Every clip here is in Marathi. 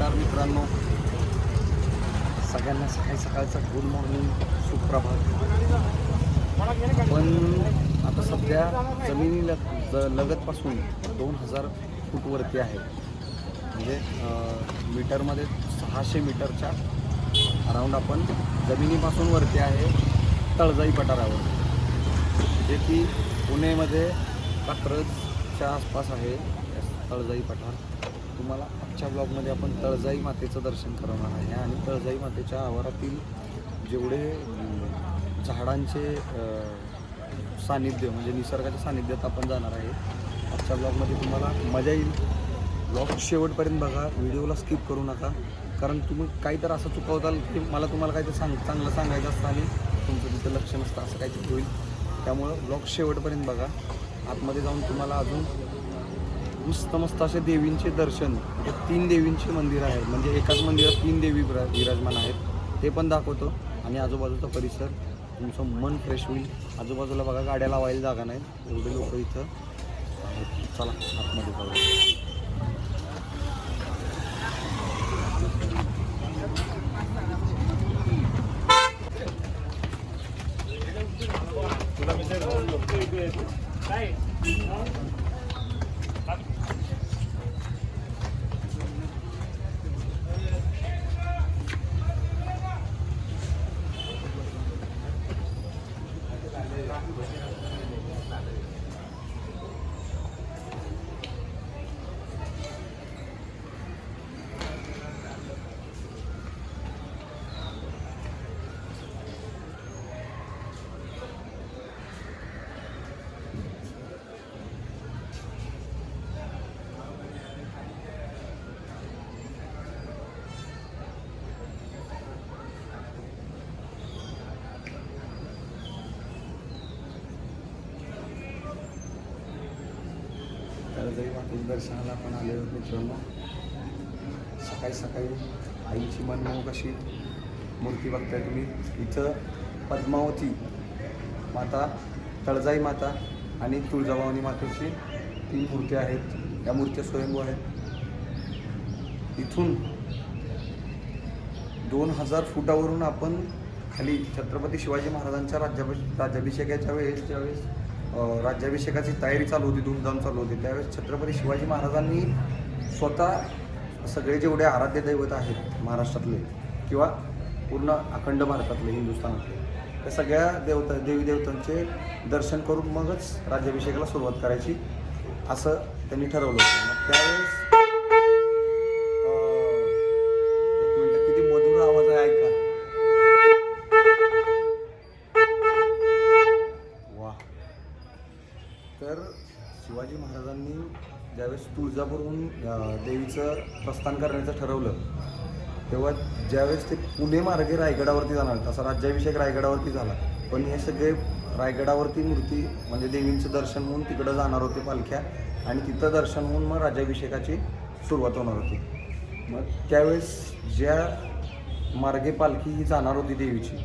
नमस्कार मित्रांनो. सगळ्यांना सकाळी सकाळचा गुड मॉर्निंग सुप्रभात. पण आता सध्या जमिनीला ज लगतपासून दोन हजार फूटवरती आहे. म्हणजे मीटरमध्ये सहाशे मीटरच्या अराऊंड आपण जमिनीपासून वरती आहे तळजाई पठारावर. जे की पुणेमध्ये कात्रजच्या आसपास आहे. तळजाई पठार. तुम्हाला आजच्या ब्लॉगमध्ये आपण तळजाई मातेचं दर्शन करणार आहे आणि तळजाई मातेच्या आवारातील जेवढे झाडांचे सानिध्य म्हणजे निसर्गाच्या सानिध्यात आपण जाणार आहे आजच्या ब्लॉगमध्ये तुम्हाला मजा येईल. ब्लॉग शेवटपर्यंत बघा व्हिडिओला स्किप करू नका कारण तुम्ही काहीतरी असं चुकवताल की मला तुम्हाला काहीतरी सांग चांगलं सांगायचं असतं आणि तुमचं तिथं लक्ष नसतं असं काहीतरी होईल. त्यामुळं ब्लॉग शेवटपर्यंत बघा. आतमध्ये जाऊन तुम्हाला अजून मस्त मस्त असे देवींचे दर्शन हे तीन देवींचे मंदिर आहे म्हणजे एकाच मंदिरात तीन देवी विरा- विराजमान आहेत. ते पण दाखवतो. आणि आजूबाजूचा परिसर तुमचं मन फ्रेश होईल. आजूबाजूला बघा गाड्या लावायला जागा नाही एवढे लोक इथं आहेत. चला आतमध्ये जाऊया. तळजाई मातेच्या दर्शनाला आपण आलेलो मित्रांनो. सकाळी सकाळी आईची मनमोहक अशी मूर्ती बघताय तुम्ही. इथं पद्मावती माता तळजाई माता आणि तुळजाभवानी मातेची तीन मूर्त्या आहेत. या मूर्त्या स्वयंभू आहेत. इथून दोन हजार फुटावरून आपण खाली छत्रपती शिवाजी महाराजांच्या राज्याभि राज्याभिषेकाच्या वेळेस ज्यावेळेस राज्याभिषेकाची तयारी चालू होती धूमधाम चालू होती. त्यावेळेस छत्रपती शिवाजी महाराजांनी स्वतः सगळे जेवढे आराध्य दैवत आहेत महाराष्ट्रातले किंवा पूर्ण अखंड भारतातले हिंदुस्थानातले त्या सगळ्या देवता देवी देवतांचे दर्शन करून मगच राज्याभिषेकाला सुरुवात करायची असं त्यांनी ठरवलं होतं. मग त्यावेळेस तुळजापूरहून देवीचं प्रस्थान करण्याचं ठरवलं तेव्हा ज्यावेळेस ते पुणे मार्गे रायगडावरती जाणार तसा राज्याभिषेक रायगडावरती झाला. पण हे सगळे रायगडावरती मूर्ती म्हणजे देवींचं दर्शन होऊन तिकडं जाणार होते पालख्या आणि तिथं दर्शन होऊन मग राज्याभिषेकाची सुरुवात होणार होती. मग त्यावेळेस ज्या मार्गे पालखी ही जाणार होती देवीची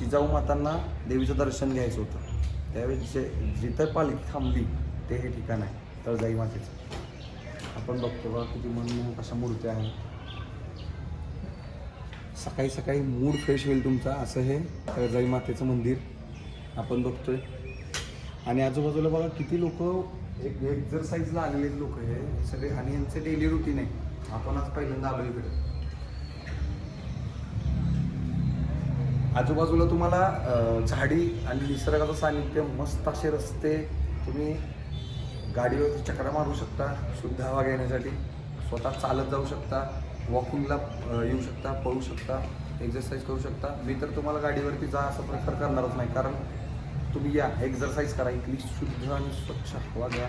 जिजाऊ मातांना देवीचं दर्शन घ्यायचं होतं. त्यावेळेस जे जिथं पालखी थांबली ते हे ठिकाण आहे तळजाई मातेचं. आपण बघतो बघा किती मनमोहक अशा मूर्त्या आहेत. सकाळी सकाळी मूड फ्रेश होईल तुमचा असं हे तळजाई मातेचं मंदिर आपण बघतोय. आणि आजूबाजूला बघा किती लोक एक एक्झरसाईजला आलेले लोक हे सगळे आणि यांचे डेली रुटीन आहे. आपण आज पहिल्यांदा आलो इकडे. आजूबाजूला तुम्हाला झाडी आणि निसर्गाचं सानिध्य मस्त असे रस्ते तुम्ही गाडीवरती चक्रा मारू शकता शुद्ध हवा घेण्यासाठी. स्वतः चालत जाऊ शकता वॉकिंगला येऊ शकता पळू शकता एक्झरसाईज करू शकता. मी तर तुम्हाला गाडीवरती जा असं प्रेफर करणारच नाही. कारण तुम्ही या एक्झरसाईज करा. इथली शुद्ध आणि स्वच्छ हवा घ्या.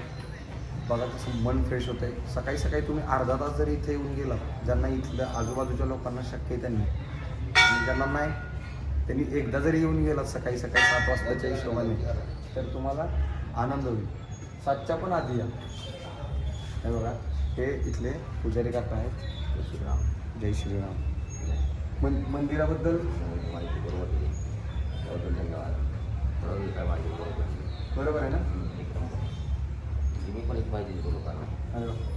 बघा कसं मन फ्रेश होतं आहे सकाळी सकाळी तुम्ही अर्धा तास जरी इथे येऊन गेला ज्यांना इथल्या आजूबाजूच्या लोकांना शक्य आहे त्यांनी आणि ज्यांना नाही त्यांनी एकदा जरी येऊन गेला सकाळी सकाळी सात वाजताच्या हिशोबाने तर तुम्हाला आनंद होईल. सातच्या पण आधी या. हे बघा हे इथले पुजारी काका आहेत. जय श्रीराम. जय श्रीराम. मन मंदिराबद्दल? माहिती बरोबर धन्यवाद. बरोबर काय माहिती बरोबर बरोबर आहे ना? तुम्ही पण एक माहिती.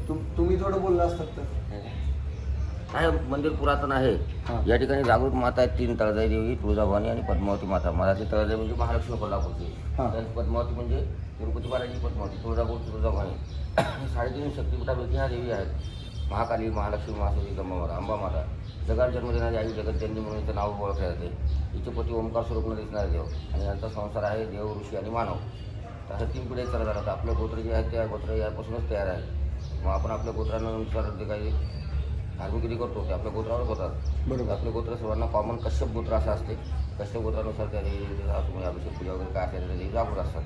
तुम तुम्ही थोडं बोलला असतात तर? आहे मंदिर पुरातन आहे. या ठिकाणी जागृत माता आहेत तीन तळजाई देवी तुळजाभवानी आणि पद्मावती माता. मराठी तळजाई म्हणजे महालक्ष्मी कोल्हापूरची. तर पद्मावती म्हणजे तिरुपती बालाजी पद्मावती तुळजापूर तुळजाभवानी. साडेतीन शक्तिपीठापैकी ह्या देवी आहेत. महाकाली महालक्ष्मी महासती गंगामाता अंबा माता जगात जन्म देणारी आई जगत त्यांनी म्हणून इथं नाव ओळखले जाते. हिचे पती ओंकार स्वरूप दिसणारे देव आणि यांचा संसार आहे देव ऋषी आणि मानव. तर असं तीन पिढ्या चालत राहतात आपलं गोत्र जे आहे त्या गोत्र यापासूनच तयार आहे. मग आपण आपल्या गोत्रानुसार जे काही धार्मिक विधी करतो ते आपल्या गोत्रावरच होतात. बरोबर. आपलं गोत्र सर्वांना कॉमन कश्यप गोत्र असं असते कश्यप गोत्रानुसार त्या देवीचा तुम्ही अभिषेक पूजा वगैरे काय असेल त्या देवी जागृत असतात.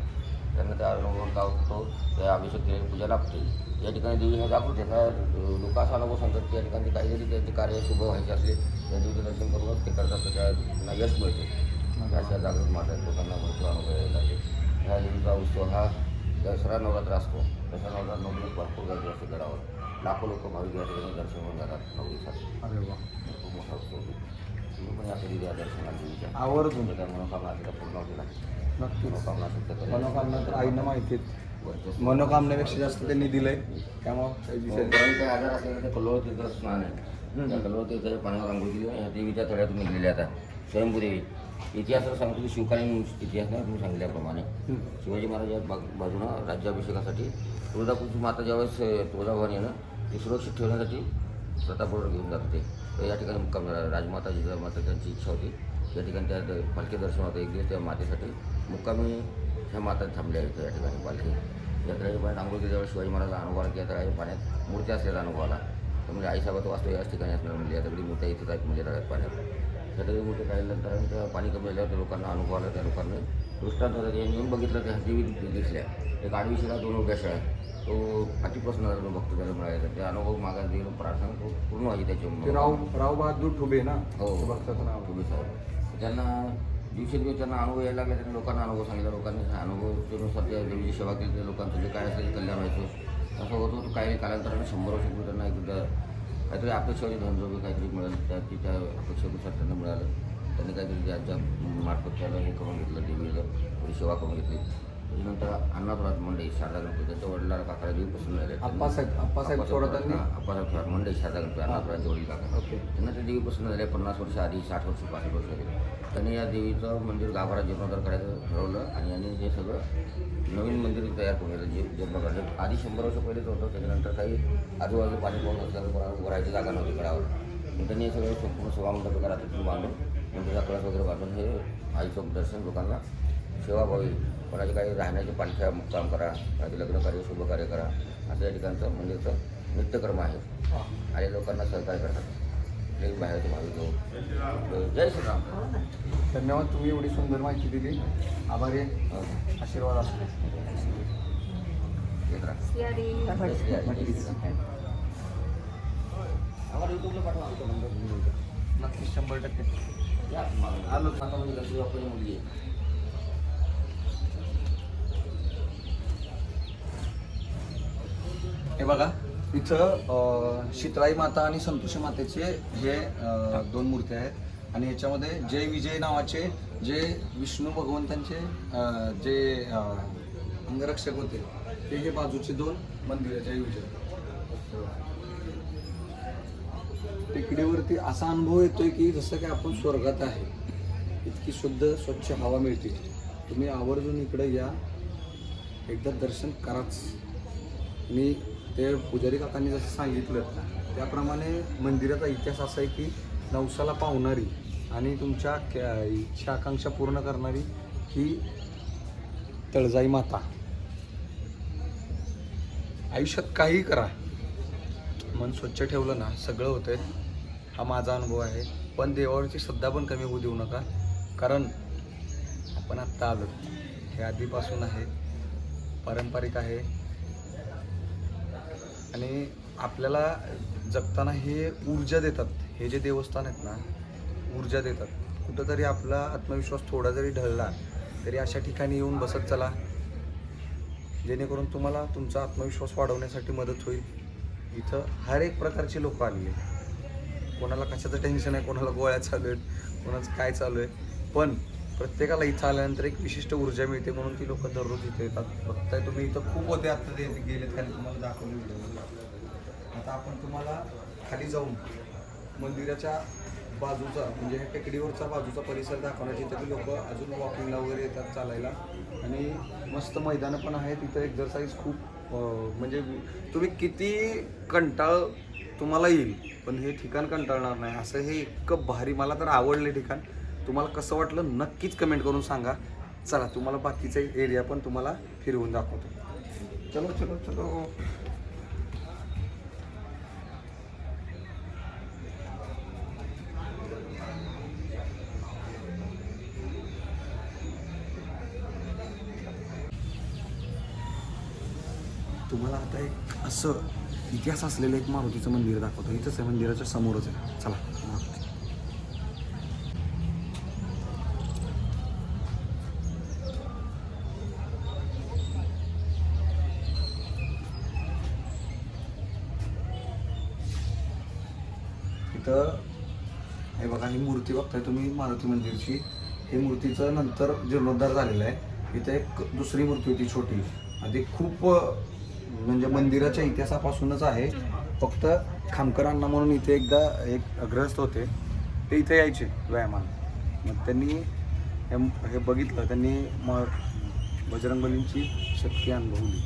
त्यांना त्या अनुभव लावतो त्या अभिषेक केलेली पूजा लागते. या ठिकाणी देवी ह्या जागृत का लोक असा अनुभव सांगतात की या ठिकाणी काही जरी त्यांचे कार्य शुभ व्हायचे असले त्या देवीचं दर्शन करूनच ते करतात तर त्यांना यश मिळते. अशा जागृत माता लोकांना भरपूर अनुभव यायला लागले ह्या देवीचा उत्सव हा दसरा नवरात्र असतो. दसरा नवरात्र नऊ दिवस भरपूर गर्दी असते गडावर. लाखो लोक भाविक या ठिकाणी दर्शन होऊन जातात नऊ दिवसात अरे वा. खूप मोठा उत्सव होतो. तुम्ही पण या कधी द्या दर्शनाला देवीच्या आवर्जून त्या मनोकामना तिला पूर्ण होतील. नक्कीच. मनोकामना करेल. मनोकामना तर आईनं माहिती आहेत. मनोकामनेपेक्षा जास्त त्यांनी दिलंय. त्यामुळं काही हो, विषय नाही. काही आजार असल्याने ते कल्लोळ तीर्थं स्नान आहे. त्या कल्लोळ तीर्थाच्या पाण्यावर आंघोळ केली ह्या देवीच्या तळ्यातून निघलेल्या आता. स्वयंभू देवी इतिहास जर सांगतो की शिवकालीन इतिहास नाही तुम्ही सांगितल्याप्रमाणे. शिवाजी महाराज या बाजूनं राज्याभिषेकासाठी तुळजापूरची माता ज्यावेळेस अं, तुळजाभवानी आहे ना हे सुरक्षित ठेवण्यासाठी प्रतापगड घेऊन जाते तर या ठिकाणी मुक्काम झाला. राजमाता जिजामाता त्यांची इच्छा होती या ठिकाणी त्या पालखी दर्शन होतं. एक दिवस त्या मातेसाठी मुक्कामी ह्या माता थांबल्या आहेत या ठिकाणी पालखी. या तळ्याच्या पाण्यात आंघोळ केल्यावर शिवाजी महाराज अनुभव आला की यात्रा पाण्यात मूर्ती असलेला अनुभव आला. म्हणजे आईसाहेबात वाचतो याच ठिकाणी असणार म्हणजे या सगळी मूर्त्या इथेच आहेत म्हणजे तळ्यात पाण्यात. त्या मूर्ती काढल्यानंतर आणि त्या पाणी कमी झाल्यावर त्या लोकांना अनुभव आला. त्या लोकांनी दृष्टांत होता ते येऊन बघितलं त्या देवी दिसल्या. एक आडवी शिळा दोन उभ्या शिळा. तो तो भक्त त्याला मिळाला त्या अनुभव मागा देऊन प्रार्थना तो पूर्ण व्हायची ते त्याच्या राव राव बहादूर ठुबे ना? हो. ते भक्ताचं नाव. तुम्ही साहेब. त्यांना दिवसेंदिवस त्यांना अनुभव यायला लागले त्यांनी लोकांना अनुभव सांगितला. लोकांनी अनुभवानुसार त्या देवीची सेवा केली. त्या लोकांचं जे काय असेल ते कल्याण व्हायचं. असं होतं होतं काही कालांतराने शंभर वर्षापूर्वी त्यांना एक एकदा काहीतरी अपेक्षा होती धनजोबी काहीतरी मिळालं. त्या तिच्या अपेक्षेनुसार त्यांना मिळालं. त्यांनी काहीतरी त्यांच्या मार्फत त्याला हे करून घेतलं देवीला थोडी सेवा करून घेतली. त्याच्यानंतर अण्णाथोरात मंडई शारदा गणपती त्यांच्या वडिलाला काकाला देवी पसंत झाले आप्पासाहेब आप्पासाहेब थोरातांनी अप्पासाहेब थोरात मंडई शारदा गणपती अण्णाथोरांचे वडील काका ओके. त्यांना त्या देवी पसंत झाल्या पन्नास वर्ष आधी साठ वर्ष पासष्ट वर्ष आधी. त्यांनी या देवीचं मंदिर गाभारा जीर्णोद्धार करायचं ठरवलं आणि यांनी हे सगळं नवीन मंदिर तयार करून जे जीर्णोद्धार आधी शंभर वर्ष पहिलेच होतं त्याच्यानंतर काही आजूबाजू पाणी पाऊस उभं राहायची जागा नव्हती गडावर. मग त्यांनी हे सगळं संपूर्ण करा तिथून बांधून मंदिराचा कळस वगैरे बांधून हे आईचं दर्शन लोकांना सेवा व्हावी कोणाचे काही राहण्याचे पालख्या मुक्काम करा कोणाचे लग्नकार्य शुभ कार्य करा. असं या ठिकाणचं मंदिरचं नित्यक्रम आहे. आणि लोकांना सहकार्य करतात. कुठलेही बाहेरचे भाविक जय श्रीराम धन्यवाद तुम्ही एवढी सुंदर माहिती दिली. आभारी आहे. हं. आशीर्वाद असतो. जय. आम्हाला युट्यूबला पाठवा आमचा नंबर नक्कीच शंभर टक्के. या आलो. आता म्हणजे लक्ष्मी बाप्पाची मुलगी आहे. हे बघा इथं शीतळाई माता आणि संतोषी मातेचे हे दोन मूर्ती आहेत. आणि याच्यामध्ये जय विजय नावाचे जे विष्णू भगवंतांचे जे अंगरक्षक होते ते हे बाजूचे दोन मंदिर जय विजय. टेकडीवरती असा अनुभव येतोय की जसं की आपण स्वर्गात आहे इतकी शुद्ध स्वच्छ हवा मिळते. तुम्ही आवर्जून इकडे या. एकदा दर्शन कराच. मी ते पुजारी काकांनी जसं सांगितलं त्याप्रमाणे मंदिराचा इतिहास असा आहे की नवसाला पावणारी आणि तुमच्या क्या- इच्छा आकांक्षा पूर्ण करणारी ही तळजाई माता. आयुष्यात काहीही करा. मन स्वच्छ ठेवलं ना सगळं होतंय. हा माझा अनुभव आहे. पण देवावरची श्रद्धा पण कमी होऊ देऊ नका. कारण आपण आत्ता आलो हे आधीपासून आहे. पारंपरिक आहे. आणि आपल्याला जगताना हे ऊर्जा देतात. हे जे देवस्थान आहेत ना ऊर्जा देतात. कुठंतरी आपला आत्मविश्वास थोडा जरी ढळला तरी अशा ठिकाणी येऊन बसत चला. जेणेकरून तुम्हाला तुमचा आत्मविश्वास वाढवण्यासाठी मदत होईल. इथं हर एक प्रकारची लोकं आलेले आहेत. कोणाला कशाचं टेन्शन आहे कोणाला गोळ्या चालू आहेत कोणाचं काय चालू आहे. पण प्रत्येकाला इथं आल्यानंतर एक विशिष्ट ऊर्जा मिळते म्हणून ती लोक दररोज इथे येतात. बघताय तुम्ही इथं खूप होते आता ते गेले खाली तुम्हाला दाखवले व्हिडिओ आता आपण तुम्हाला खाली जाऊन मंदिराच्या बाजूचा म्हणजे ह्या टेकडीवरचा बाजूचा परिसर दाखवण्याची इथं लोक अजून वॉकिंगला वगैरे येतात चालायला. आणि मस्त मैदानं पण आहेत तिथं एक्झरसाईज खूप म्हणजे तुम्ही किती कंटाळ तुम्हाला येईल पण हे ठिकाण कंटाळणार नाही. असं हे इतकं भारी मला तर आवडलं ठिकाण. तुम्हाला कसं वाटलं नक्कीच कमेंट करून सांगा. चला तुम्हाला बाकीचा एरिया पण तुम्हाला फिरवून दाखवतो. चलो चलो चलो. तुम्हाला आता एक असं इतिहास असलेलं एक मारुतीचं मंदिर दाखवतो. इथंच आहे मंदिराच्या समोरच आहे. चला. इथं हे बघा ही मूर्ती बघताय तुम्ही मारुती मंदिरची. हे मूर्तीचं नंतर जीर्णोद्धार झालेला आहे. इथे एक दुसरी मूर्ती होती छोटी. आणि ती खूप म्हणजे मंदिराच्या इतिहासापासूनच आहे. फक्त खामकरांना म्हणून इथे एकदा एक ग्रस्त होते. ते इथे यायचे व्यायामाला. मग त्यांनी हे हे बघितलं. त्यांनी म बजरंगबलींची शक्ती अनुभवली.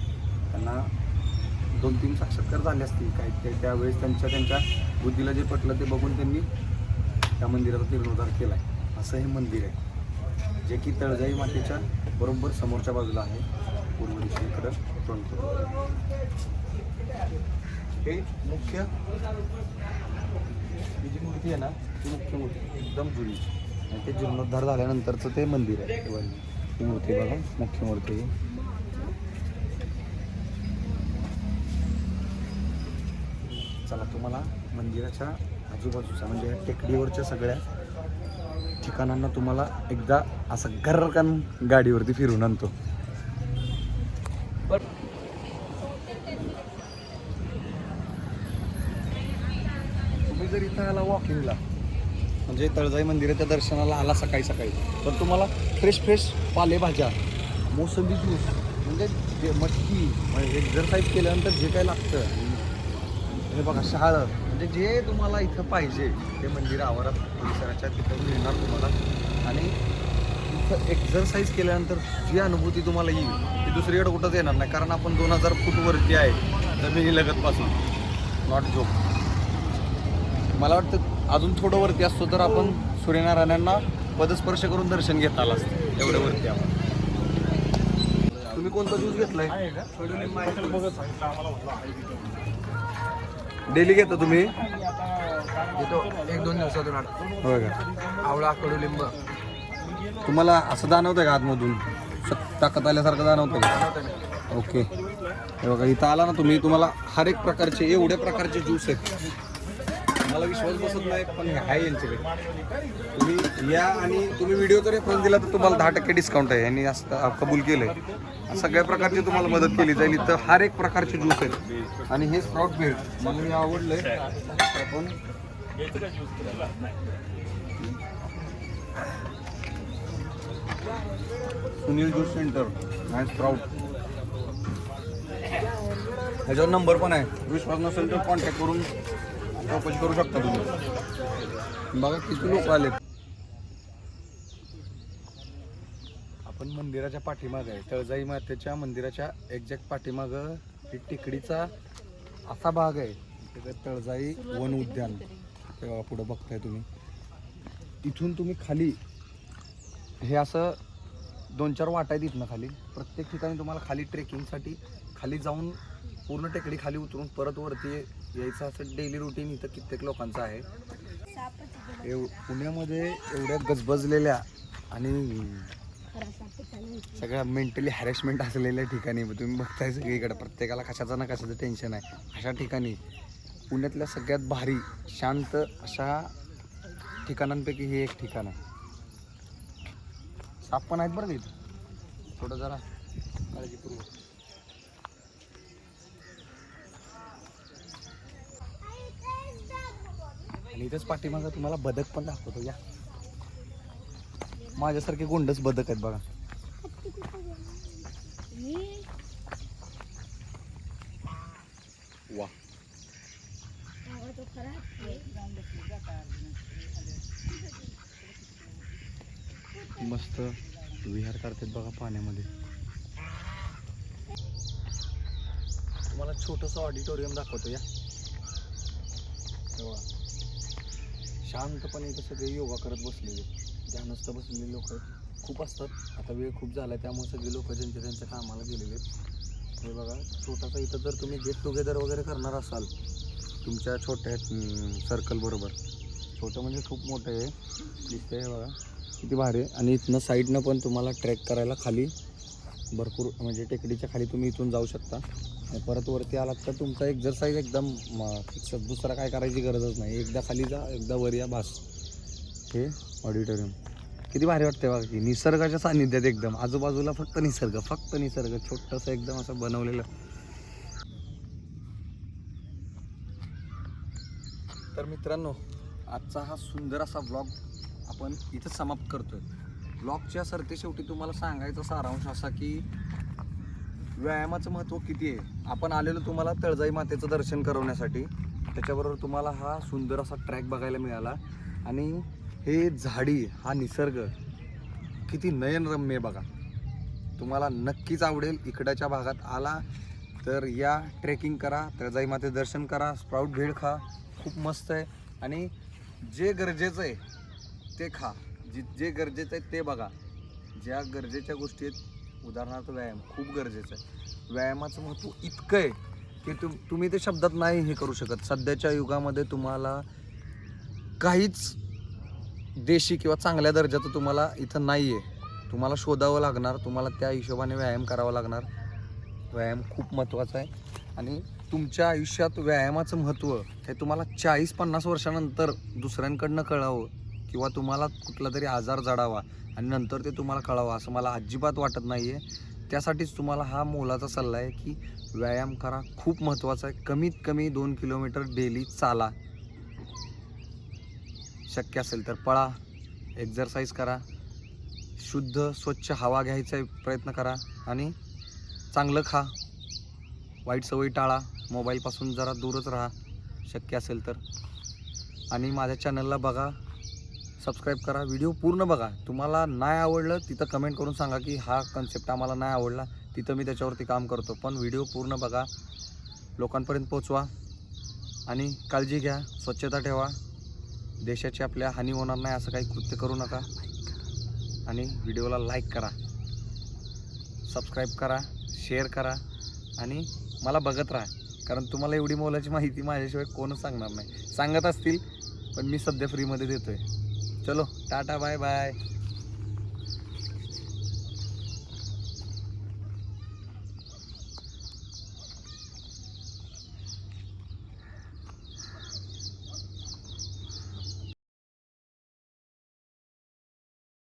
त्यांना दोन तीन साक्षात्कार झाले असतील काय ते त्यावेळेस त्यांच्या त्यांच्या बुद्धीला जे पटलं ते बघून त्यांनी त्या मंदिराचा जीर्णोद्धार केला आहे असं हे मंदिर आहे. जे की तळजाई मातेच्या बरोबर समोरच्या बाजूला आहे. पूर्व दिशेकडं तोंड हे मुख्य ही जी मूर्ती आहे ना ती मुख्य मूर्ती एकदम जुनी. आणि ते जीर्णोद्धार झाल्यानंतरचं ते मंदिर आहे. ती ही मूर्ती बघा. मुख्य मूर्ती आहे. चला तुम्हाला मंदिराच्या आजूबाजूच्या म्हणजे टेकडीवरच्या सगळ्या ठिकाणांना तुम्हाला एकदा असं गर्रकन गाडीवरती फिरून आणतो. तुम्ही जर इथं आला वॉकिंगला म्हणजे तळजाई मंदिराच्या दर्शनाला आला सकाळी सकाळी तर तुम्हाला फ्रेश फ्रेश पालेभाज्या मोसंबी ज्यूस म्हणजे जे मटकी म्हणजे एक्झरसाईज केल्यानंतर जे काही लागतं हे बघा शहाळं म्हणजे जे तुम्हाला इथं पाहिजे ते मंदिर आवारात परिसराच्या तिथं मिळणार तुम्हाला. आणि इथं एक्झरसाईज केल्यानंतर जी अनुभूती तुम्हाला येईल ती दुसरीकडे कुठंच येणार नाही. कारण आपण दोन हजार फूटवरती आहे जमिनी लगतपासून. नॉट जोक मला वाटतं अजून थोडं वरती असतो तर आपण सूर्यनारायणांना पदस्पर्श करून दर्शन घेता आलं असतं. एवढ्या वरती आपण. तुम्ही कोणता ज्यूस घेतलाय? डेली घेता तुम्ही? येतो एक दोन दिवसातून होय का? आवळा कडुलिंब तुम्हाला असं जाणवतंय का आतमधून? ताकद आल्यासारखं जाणवतंय का? ओके. हे बघा इथं आला ना तुम्ही तुम्हाला हर एक प्रकारचे एवढ्या प्रकारचे ज्यूस आहेत. मला विश्वास बसत नाही पण हे आहे यांच्याकडे. तुम्ही या आणि तुम्ही व्हिडिओचा रेफरन्स दिला तर तुम्हाला दहा टक्के डिस्काउंट आहे. यांनी असं कबूल केलंय. सगळ्या प्रकारची तुम्हाला मदत केली जाईल. इथं हर एक प्रकारचे ज्यूस आहेत. आणि हे स्प्रॉट भेळ मला हे आवडलंय. आपण सुनील ज्यूस सेंटर आणि स्प्राउट ह्याच्यावर नंबर पण आहे. विश्वास नसेल तर कॉन्टॅक्ट करून चौकशी करू शकता तुम्ही. बघा किती लोक आले आपण मंदिराच्या पाठीमागं आहे. तळजाई मातेच्या मंदिराच्या एक्झॅक्ट पाठीमागं एक टेकडीचा असा भाग आहे. तळजाई वन उद्यान. पुढं बघताय तुम्ही. इथून तुम्ही खाली हे असं दोन चार वाटा आहेत इथनं खाली. प्रत्येक ठिकाणी तुम्हाला खाली ट्रेकिंगसाठी खाली जाऊन पूर्ण टेकडी खाली उतरून परत वरती यायचं असं डेली रुटीन इथं कित्येक लोकांचं आहे. एव पुण्यामध्ये एवढ्या गजबजलेल्या आणि सगळ्या मेंटली हॅरेसमेंट असलेल्या ठिकाणी तुम्ही बघताय सगळीकडे प्रत्येकाला कशाचं ना कशाचं टेन्शन आहे. अशा ठिकाणी पुण्यातल्या सगळ्यात भारी शांत अशा ठिकाणांपैकी हे एक ठिकाण आहे. साप पण आहेत बरं का इथं? थोडं जरा काळजीपूर्वक. आणि इथंच पाठीमागं तुम्हाला बदक पण दाखवतो या. माझ्यासारखे गोंडच बदक आहेत बघा. वा. मस्त विहार करतात बघा पाण्यामध्ये. तुम्हाला छोटंसं ऑडिटोरियम दाखवतो या. तेव्हा शांतपणे इथं सगळे योगा करत बसलेले. ध्यानस्थ बसलेले लोक. खूप असतात. आता वेळ खूप झाला त्यामुळे सगळे लोक ज्यांच्या त्यांच्या कामाला गेलेले आहेत. हे बघा छोटासा इथं जर तुम्ही गेट टुगेदर वगैरे करणार असाल तुमच्या छोट्या सर्कल बरोबर. छोटं म्हणजे खूप मोठं आहे. दिसतंय हे बघा किती भारी आहे. आणि इथनं साईडनं पण तुम्हाला ट्रॅक करायला खाली भरपूर म्हणजे टेकडीच्या खाली तुम्ही इथून जाऊ शकता. परत वरती आलात तर तुमचा एक्झरसाईज एकदम म, दुसरा काय करायची गरजच नाही. एकदा खाली जा एकदा वर या बास. हे ऑडिटोरियम किती भारी वाटते बघा की निसर्गाच्या सानिध्यात एकदम. आजूबाजूला फक्त निसर्ग फक्त निसर्ग. छोटंसं एकदम असं बनवलेलं. तर मित्रांनो आजचा हा सुंदर असा ब्लॉग आपण इथं समाप्त करतोय. ब्लॉगच्या सरते शेवटी तुम्हाला सांगायचा सारांश असा की व्यायामाचं महत्त्व किती आहे? आपण आलेलो तुम्हाला तळजाई मातेचं दर्शन करवण्यासाठी. त्याच्याबरोबर तुम्हाला हा सुंदर असा ट्रॅक बघायला मिळाला. आणि हे झाडी हा निसर्ग किती नयनरम्य बघा. तुम्हाला नक्कीच आवडेल इकडच्या भागात आला तर या ट्रेकिंग करा तळजाई माते दर्शन करा स्प्राऊट भेळ खा खूप मस्त आहे. आणि जे गरजेचं आहे ते खा. जी जे गरजेचं आहे ते बघा. ज्या गरजेच्या गोष्टी आहेत उदाहरणार्थ व्यायाम खूप गरजेचं आहे. व्यायामाचं महत्त्व इतकं आहे की तुम तुम्ही ते शब्दात नाही हे करू शकत. सध्याच्या युगामध्ये तुम्हाला काहीच देशी किंवा चांगल्या दर्जाचं तुम्हाला इथं नाही आहे तुम्हाला शोधावं लागणार तुम्हाला त्या हिशोबाने व्यायाम करावा लागणार. व्यायाम खूप महत्त्वाचा आहे. आणि तुमच्या आयुष्यात व्यायामाचं महत्त्व हे तुम्हाला चाळीस पन्नास वर्षानंतर दुसऱ्यांकडनं कळावं किंवा तुम्हाला कुठला तरी आजार जडावा आणि नंतर ते तुम्हाला कळावं असं मला अजिबात वाटत नाही आहे त्यासाठीच तुम्हाला हा मोलाचा सल्ला आहे की व्यायाम करा. खूप महत्त्वाचा आहे. कमीत कमी दोन किलोमीटर डेली चाला. शक्य असेल तर पळा एक्झरसाईज करा शुद्ध स्वच्छ हवा घ्यायचा प्रयत्न करा आणि चांगलं खा. वाईट सवयी टाळा मोबाईलपासून जरा दूरच राहा शक्य असेल तर. आणि माझ्या चॅनलला बघा सबस्क्राईब करा व्हिडिओ पूर्ण बघा. तुम्हाला नाही आवडलं तिथं कमेंट करून सांगा की हा कन्सेप्ट आम्हाला नाही आवडला तिथं मी त्याच्यावरती काम करतो. पण व्हिडिओ पूर्ण बघा. लोकांपर्यंत पोचवा आणि काळजी घ्या स्वच्छता ठेवा. देशाची आपल्या हानी होणार नाही असं काही कृत्य करू नका. आणि व्हिडिओला लाईक करा. सबस्क्राईब करा शेअर करा आणि मला बघत राहा. कारण तुम्हाला एवढी मोलाची माहिती माझ्याशिवाय कोणच सांगणार नाही. सांगत असतील पण मी सध्या फ्रीमध्ये देतोय. चलो टाटा बाय बाय